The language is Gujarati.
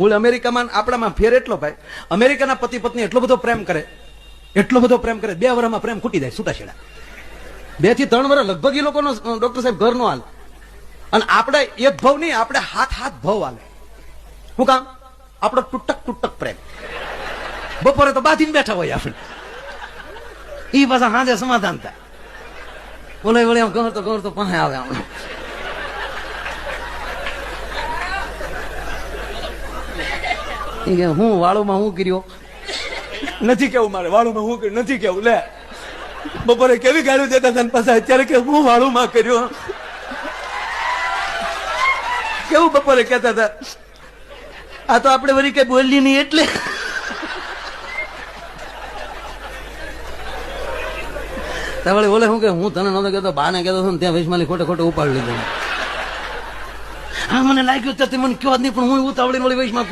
મૂળ અમેરિકામાં આપણામાં ફેર એટલો ભાઈ. અમેરિકાના પતિ પત્ની એટલો બધો પ્રેમ કરે. એટલો બધો પ્રેમ કરે, બે વર્ષમાં પ્રેમ ખૂટી જાય છૂટાછેડા બેથી ત્રણ વર્ષ લગભગ એ લોકોનો ડોક્ટર સાહેબ ઘરનો હાલ. અને આપણે એક ભાવ નહીં, આપણે હાથ હાથ ભાવ હાલે. શું કામ? આપણો તૂટક તૂટક પ્રેમ. બપોરે તો બાંધીને બેઠા હોય આપણે. એ પાછા હાજે સમાધાન થાય. બોલે બોલે આમ તો ગમર તો પાસે આવે આમ. ઈ કે હું વાળુમાં હું કર્યો? નથી કેવું મારે, વાળુમાં હું કર્યું? નથી કેવું, લે. બપોરે કેવી ગાળું દેતા હતા પાછા અત્યારે કે હું વાળુમાં કર્યો? કેવું બપોરે કહેતા હતા? આ તો આપણે વળી કઈ બોલી નહીં એટલે. તાવળે બોલે શું કે, હું તને નતો કહેતો, બાને કહેતો હતો ત્યાં વૈશમાલી ખોટે ખોટે ઉપાડી લીધો. હા, મને લાગ્યું તો મને જ નહીં, પણ હું ઉતાવળી વળી વૈશમાં